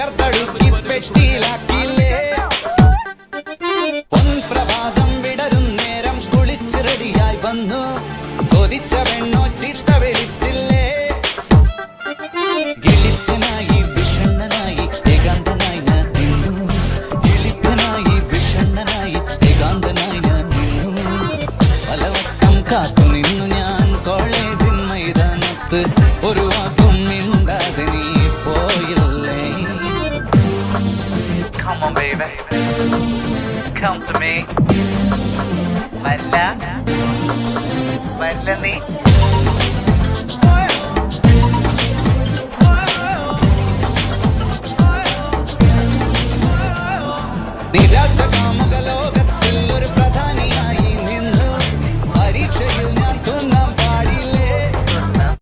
തകർത്തടുക്കി പെട്ടിയിലാക്കില്ലേ പൊൻപ്രഭാതം വിടരും നേരം കുളിച്ച് റെഡിയായി വന്നു. കൊതിച്ച വെണ്ണോ ചിട്ട Come on, baby. Come to me. വല്ല വല്ല നീ നിരാശ